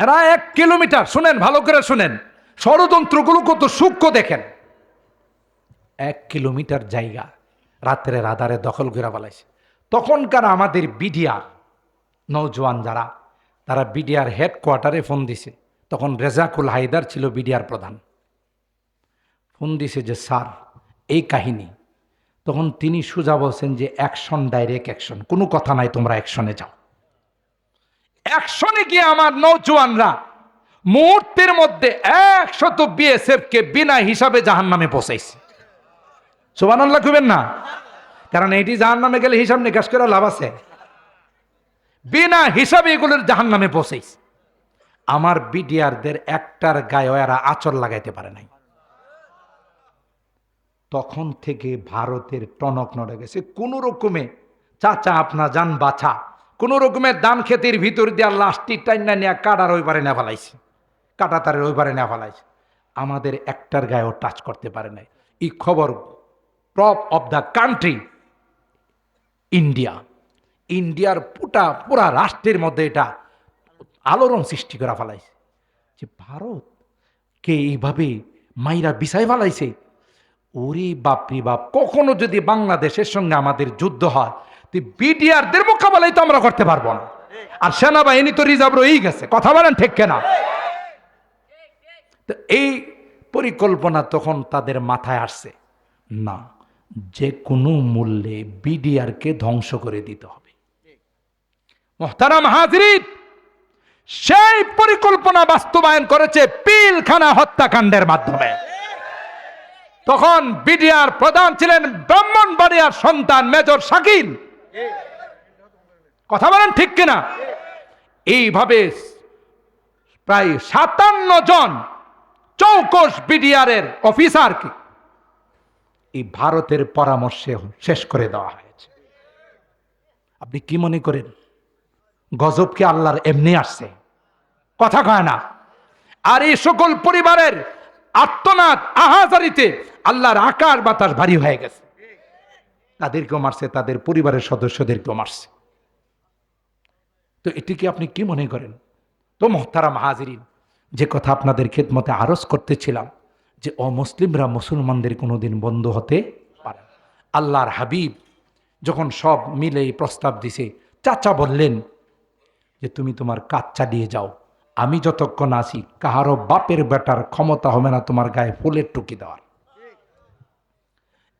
এরা এক কিলোমিটার, শুনেন, ভালো করে শুনেন। ষড়যন্ত্রগুলো কত সূক্ষ্ম দেখেন। এক কিলোমিটার জায়গা রাত্রে আধারে দখল করে ফেলাইছে। তখনকার আমাদের বিডিআর নৌজওয়ান যারা, তারা বিডিআর হেডকোয়ার্টারে ফোন দিছে। তখন রেজাকুল হায়দার ছিল বিডিআর প্রধান। ফোন দিছে যে, স্যার, এই কাহিনী। তখন তিনি সুজা বলছেন যে অ্যাকশন ডাইরেক্ট অ্যাকশন কোনো কথা নাই, তোমরা অ্যাকশনে যাও। অ্যাকশনে গিয়ে আমার নৌজওয়ানরা মুহূর্তের মধ্যে একশত বিএসএফ কে বিনা হিসাবে জাহান নামে পৌঁছাইছে। সুবানাল্লাহ খুবেন না। কারণ এটি জাহান নামে গেলে হিসাব নিকাশ করে লাভ আছে। বিনা হিসাবে এগুলোর জাহান নামে পৌঁছাইছে। আমার বিডিআরদের একটার গায়ে এরা আচর লাগাইতে পারে নাই। তখন থেকে ভারতের টনক নড়ে গেছে। কোনো রকমে চাচা, আপনা যান বাছা কোনো রকমের দান খেতের ভিতর দিয়া লাশটি টাইনা নিয়ে কাটার ওই পারে না ফেলাইছে। কাটা তারের ওই পারে না ফেলাইছে। আমাদের একটার গায়েও টাচ করতে পারে নাই। এই খবর prop of the country India ইন্ডিয়ার পুটা, পুরা রাষ্ট্রের মধ্যে এটা আলোড়ন সৃষ্টি করা ফেলাইছে। যে ভারত কে এইভাবে মাইরা বিছাই ফেলাইছে? ওরে বাপরি বাপ, কখনো যদি বাংলাদেশের সঙ্গে আমাদের যুদ্ধ হয় বিডিআরদের মোকাবেলাই তো আমরা করতে পারব না। আর সেনাবাহিনী তো রিজার্ভ রয়েই গেছে। কথা বলেন ঠিক কেনা? তো এই পরিকল্পনা তখন তাদের মাথায় আসছে। না, যে কোনো মূল্যে বিডিআরকে ধ্বংস করে দিতে হবে। মোহতারাম হাজরিত সেই পরিকল্পনা বাস্তবায়ন করেছে পিলখানা হত্যাকাণ্ডের মাধ্যমে। তখন বিডিআর প্রধান ছিলেন ব্রাহ্মণবাড়িয়ার সন্তান মেজর শাকিল। কথা বলেন ঠিক কিনা? এইভাবে প্রায় সাতান্ন জন চৌকস বিডিআরের অফিসারকে এই ভারতের পরামর্শে শেষ করে দেওয়া হয়েছে। আপনি কি মনে করেন? গজব কি আল্লাহর এমনি আসছে? কথা কয় না। আর এই সকল পরিবারের আত্মনাদ আহাজারিতে আল্লাহর আকার বাতাস ভারী হয়ে গেছে। তাদেরকেও মারছে, তাদের পরিবারের সদস্যদেরকেও মারছে। তো এটিকে আপনি কি মনে করেন? তো মোহতারাম হাজিরিন, যে কথা আপনাদের খেদমতে আরজ করতেছিলাম, যে অমুসলিমরা মুসলমানদের কোনোদিন বন্ধ হতে পারে। আল্লাহর হাবিব যখন সব মিলে প্রস্তাব দিছে, চাচা বললেন যে, তুমি তোমার কাজ চালিয়ে যাও। আমি যতক্ষণ আছি, কাহারও বাপের বেটার ক্ষমতা হবে না তোমার গায়ে ফুলের টুকি দেওয়ার।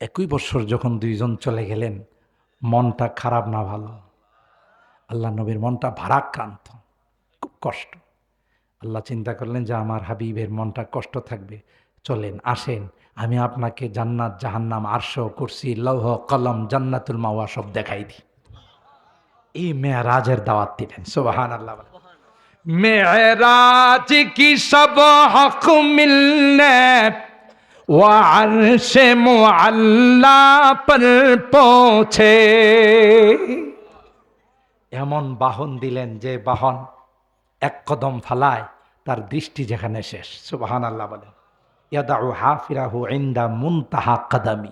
একই বছর যখন দুইজন চলে গেলেন, মনটা খারাপ না ভালো? আল্লাহ নবীর মনটা ভারাক্রান্ত, খুব কষ্ট। আল্লাহ চিন্তা করলেন যে আমার হাবিবের মনটা কষ্ট থাকবে। চলেন, আসেন, আমি আপনাকে জান্নাত, জাহান্নাম, আরশ, কুরসি, লৌহ, কলম, জান্নাতুল মাওয়া সব দেখাই দিই। এই মেয়ারাজের দাওয়াত দিলেন সুবাহান আল্লাহ। মেরাজ কি সব হক মিলনে وعرش معلا پر পৌঁছে এমন বাহন দিলেন যে বাহন এক কদম ফালায় তার দৃষ্টি যেখানে শেষ সুবাহান আল্লাহ বলেন ইয়াদাউ হাফিরাহু ইন্দা মুনতাহা কাদামি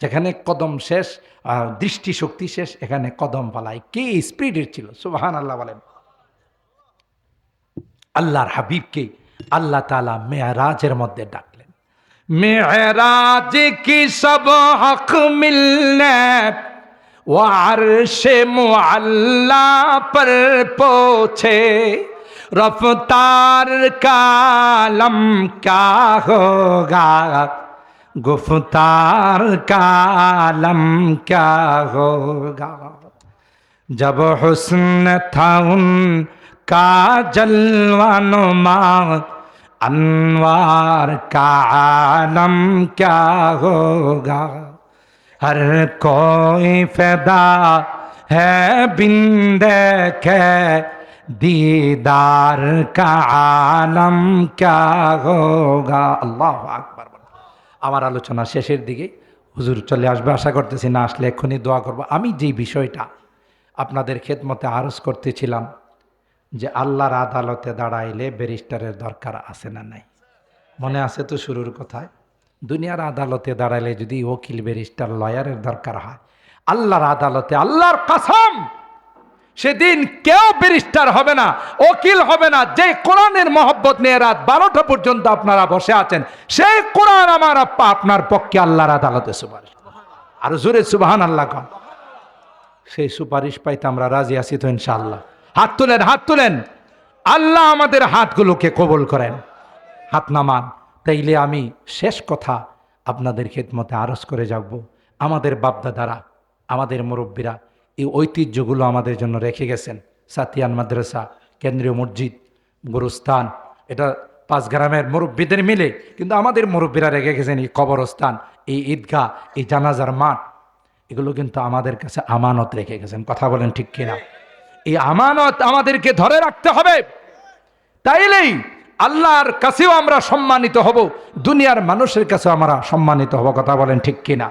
যেখানে কদম শেষ আহ, দৃষ্টি শক্তি শেষ এখানে কদম ফালায় কে স্পিডের ছিল সুবাহান আল্লাহ বলেন আল্লাহর হাবিবকে আল্লাহ তালা মেয়ারাজের মধ্যে ডাকলেন मेहराज की सब हक मिलने, वारश मुअल्ला पर पोछे। रफ्तार कालम क्या होगा? गुफ्तार कालम क्या होगा? जब हुस्न था उनका जलवानुमा انوار کا عالم کیا ہوگا ہر کوئی فدا ہے بند کے دیدار کا عالم کیا ہوگا আল্লাহ আকবার আমার আলোচনা শেষের দিকে। হুজুর চলে আসবে, আশা করতেছি না আসলে এক্ষুনি দোয়া করব। আমি যেই বিষয়টা আপনাদের খেদমতে আরজ করতেছিলাম যে আল্লাহর আদালতে দাঁড়াইলে ব্যারিস্টারের দরকার আছে না নাই? মনে আছে তো শুরুর কথায়? দুনিয়ার আদালতে দাঁড়াইলে যদি ওকিল, ব্যারিস্টার, লয়ারের দরকার হয়, আল্লাহর আদালতে, আল্লাহর কাসম! সেদিন কেউ ব্যারিস্টার হবে না, ওকিল হবে না। যে কোরআনের মহব্বত নিয়ে রাত বারোটা পর্যন্ত আপনারা বসে আছেন, সেই কোরআন আমার আপ্পা আপনার পক্ষে আল্লাহর আদালতে সুপারিশ। আর জোরে সুবাহান আল্লাহ কন। সেই সুপারিশ পাইতে আমরা রাজি আছি তো ইনশাআল্লাহ। হাত তুলেন হাত তুলেন। আল্লাহ আমাদের হাতগুলোকে কবল করেন। হাত নামান। তাইলে আমি শেষ কথা আপনাদের খেদমতে আরজ করে যাব। আমাদের বাপদাদারা, আমাদের মুরব্বীরা এই ঐতিহ্যগুলো আমাদের জন্য রেখে গেছেন। সাতিয়ান মাদ্রাসা, কেন্দ্রীয় মসজিদ, গুরুস্থান, এটা পাঁচ গ্রামের মুরব্বীদের মিলে, কিন্তু আমাদের মুরব্বীরা রেখে গেছেন এই কবরস্থান, এই ঈদগাহ, এই জানাজার মাঠ। এগুলো কিন্তু আমাদের কাছে আমানত রেখে গেছেন। কথা বলেন ঠিক কিনা? এই আমানত আমাদেরকে ধরে রাখতে হবে। তাইলেই আল্লাহর কাছেও আমরা সম্মানিত হব, দুনিয়ার মানুষের কাছেও আমরা সম্মানিত হব, কথা বলেন ঠিক কিনা?